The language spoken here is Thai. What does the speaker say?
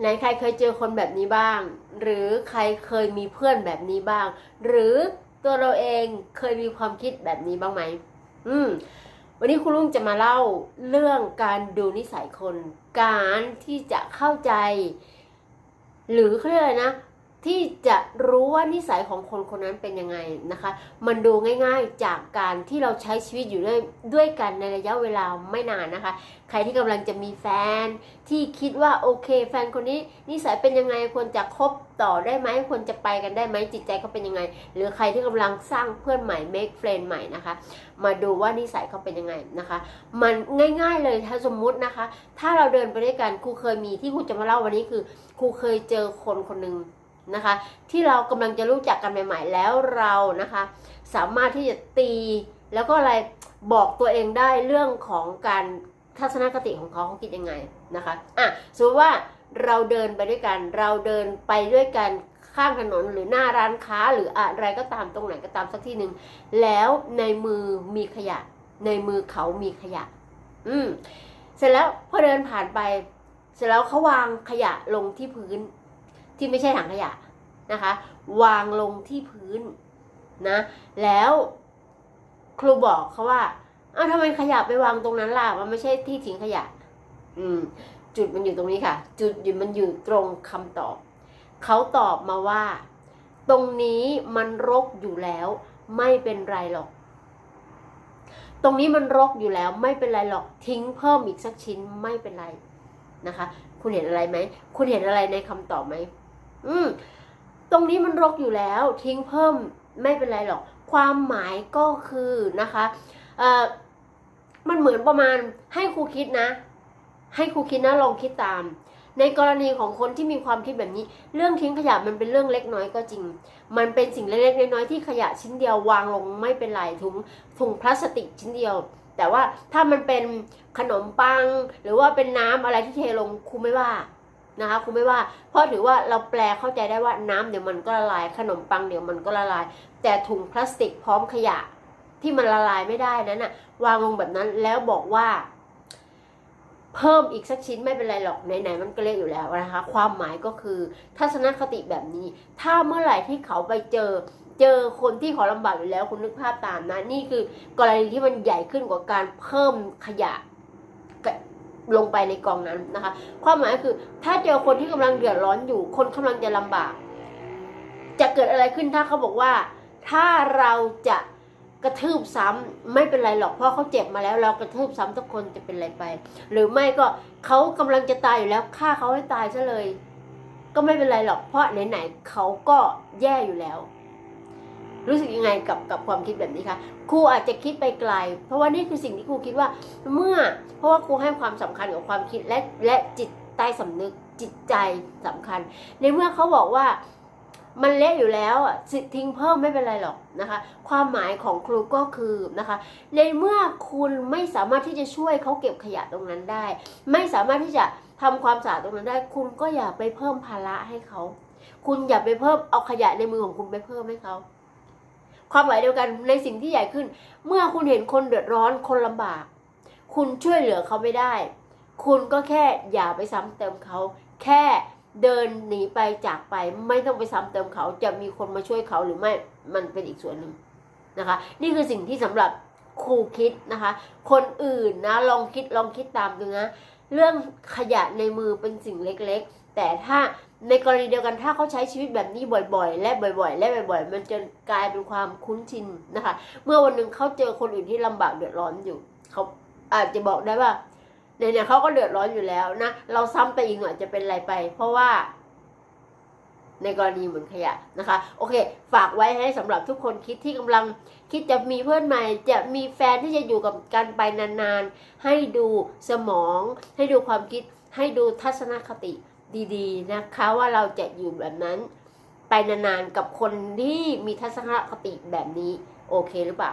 ไหนใครเคยเจอคนแบบนี้บ้าง หรือใครเคยมีเพื่อนแบบนี้บ้าง หรือตัวเราเองเคยมีความคิดแบบนี้บ้างไหม อืม วันนี้คุณลุงจะมาเล่าเรื่องการดูนิสัยคน การที่จะเข้าใจ หรือเขาเรียกอะไรนะ ที่จะรู้ว่านิสัยของคนคนนั้นเป็นยังไงนะคะ มันดูง่ายๆจากการที่เราใช้ชีวิตอยู่ด้วยด้วยกันในระยะเวลาไม่นานนะคะ ใครที่กำลังจะมีแฟน ที่คิดว่าโอเค แฟนคนนี้นิสัยเป็นยังไงควรจะคบต่อได้ไหมควรจะไปกันได้ไหมจิตใจเขาเป็นยังไง หรือใครที่กำลังสร้างเพื่อนใหม่ make friend ใหม่นะคะ มาดูว่านิสัยเขาเป็นยังไงนะคะ มันง่ายๆเลยถ้าสมมุตินะคะ ถ้าเราเดินไปด้วยกันครูเคยมีที่ครูจะมาเล่าวันนี้คือครูเคยเจอคนคนหนึ่ง นะคะ ที่เรากำลังจะรู้จักกันใหม่ ๆ แล้วเรานะคะ สามารถที่จะตีแล้วก็อะไรบอกตัวเองได้เรื่องของการทัศนคติของเขาเขาคิดยังไงนะคะอะสมมติว่าเราเดินไปด้วยกัน เราเดินไปด้วยกันข้างถนนหรือหน้าร้านค้าหรืออะไรก็ตามตรงไหนก็ตามสักที่หนึ่งแล้วในมือมีขยะ ในมือเขามีขยะ อืมเสร็จแล้วพอเดินผ่านไป เสร็จแล้วเขาวางขยะลงที่พื้น ที่ไม่ใช่ถังขยะนะคะ วางลงที่พื้นนะ แล้วครูบอกเขาว่าอ้าวทำไมขยะไปวางตรงนั้นล่ะ มันไม่ใช่ที่ทิ้งขยะ อืม จุดมันอยู่ตรงนี้ค่ะ จุดอยู่มันอยู่ตรงคำตอบ เขาตอบมาว่า ตรงนี้มันรกอยู่แล้ว ไม่เป็นไรหรอก ตรงนี้มันรกอยู่แล้ว ไม่เป็นไรหรอก ทิ้งเพิ่มอีกสักชิ้นไม่เป็นไรนะคะ คุณเห็นอะไรไหม คุณเห็นอะไรในคำตอบไหม อืม ตรงนี้มันรกอยู่แล้ว ทิ้งเพิ่มไม่เป็นไรหรอก ความหมายก็คือนะคะเอ่อมันเหมือนประมาณให้ครูคิดนะ ให้ครูคิดนะลองคิดตาม ในกรณีของคนที่มีความคิดแบบนี้ เรื่องทิ้งขยะมันเป็นเรื่องเล็กน้อยก็จริง มันเป็นสิ่งเล็กๆน้อยๆที่ขยะชิ้นเดียววางลงไม่เป็นไรถุงถุงพลาสติกชิ้นเดียว แต่ว่าถ้ามันเป็นขนมปัง หรือว่าเป็นน้ำอะไรที่เทลงครูไม่ว่า นะคะครูไม่ว่า เพราะถือว่าเราแปลเข้าใจได้ว่าน้ำเดี๋ยวมันก็ละลาย ขนมปังเดี๋ยวมันก็ละลาย แต่ถุงพลาสติกพร้อมขยะที่มันละลายไม่ได้นั้นน่ะวางลงแบบนั้นแล้วบอกว่า เพิ่มอีกสักชิ้นไม่เป็นไรหรอกไหนๆมันก็เล็กอยู่แล้วนะคะ ความหมายก็คือทัศนคติแบบนี้ ถ้าเมื่อไหร่ที่เขาไปเจอเจอคนที่ขาลำบากอยู่แล้วคุณนึกภาพตามนะ นี่คือกรณีที่มันใหญ่ขึ้นกว่าการเพิ่มขยะ ลงไปในกองนั้นนะคะ ความหมายคือ ถ้าเจอคนที่กำลังเดือดร้อนอยู่ คนกำลังจะลำบาก จะเกิดอะไรขึ้นถ้าเขาบอกว่า ถ้าเราจะกระทืบซ้ำไม่เป็นไรหรอกเพราะเขาเจ็บมาแล้วเรากระทืบซ้ำทุกคนจะเป็นอะไรไป หรือไม่ก็เขากำลังจะตายอยู่แล้วฆ่าเขาให้ตายซะเลย ก็ไม่เป็นไรหรอกเพราะไหนๆเขาก็แย่อยู่แล้ว รู้สึกยังไงกับกับความคิดแบบนี้คะครูอาจจะคิดไปไกล เพราะว่านี่คือสิ่งที่ครูคิดว่าเมื่อ เพราะว่าครูให้ความสำคัญกับความคิดและและจิตใต้สำนึกจิตใจสำคัญ ในเมื่อเขาบอกว่ามันเละอยู่แล้วอะสิทิ้งเพิ่มไม่เป็นไรหรอกนะคะ ความหมายของครูก็คือนะคะ ในเมื่อคุณไม่สามารถที่จะช่วยเขาเก็บขยะตรงนั้นได้ ไม่สามารถที่จะทำความสะอาดตรงนั้นได้ คุณก็อย่าไปเพิ่มภาระให้เขา คุณอย่าไปเพิ่มเอาขยะในมือของคุณไปเพิ่มให้เขา ความหมายเดียวกันในสิ่งที่ใหญ่ขึ้น เมื่อคุณเห็นคนเดือดร้อนคนลำบาก คุณช่วยเหลือเขาไม่ได้ คุณก็แค่อย่าไปซ้ำเติมเขา แค่เดินหนีไปจากไป ไม่ต้องไปซ้ำเติมเขา จะมีคนมาช่วยเขาหรือไม่มันเป็นอีกส่วนหนึ่งนะคะ นี่คือสิ่งที่สำหรับครูคิดนะคะ คนอื่นนะลองคิดลองคิดตามดูนะ เรื่องขยะในมือเป็นสิ่งเล็กๆ แต่ถ้าในกรณีเดียวกันถ้าเขาใช้ชีวิตแบบนี้บ่อยๆ และบ่อยๆ และบ่อย ๆ มันจะกลายเป็นความคุ้นชินนะคะ เมื่อวันหนึ่งเขาเจอคนอื่นที่ลำบากเดือดร้อนอยู่เขาอาจจะบอกได้ว่าเนี่ยเนี่ยเขาก็เดือดร้อนอยู่แล้วนะเราซ้ำไปอีกหน่อยจะเป็นอะไรไป เพราะว่า ในกรณีเหมือนขยะนะคะ โอเค ฝากไว้ให้สำหรับทุกคนคิดที่กำลังคิดจะมีเพื่อนใหม่ จะมีแฟนที่จะอยู่กับกันไปนานๆ ให้ดูสมอง ให้ดูความคิด ให้ดูทัศนคติ ดีๆนะคะว่าเราจะอยู่แบบนั้น ไปนานๆกับคนที่มีทัศนคติแบบนี้ โอเคหรือเปล่า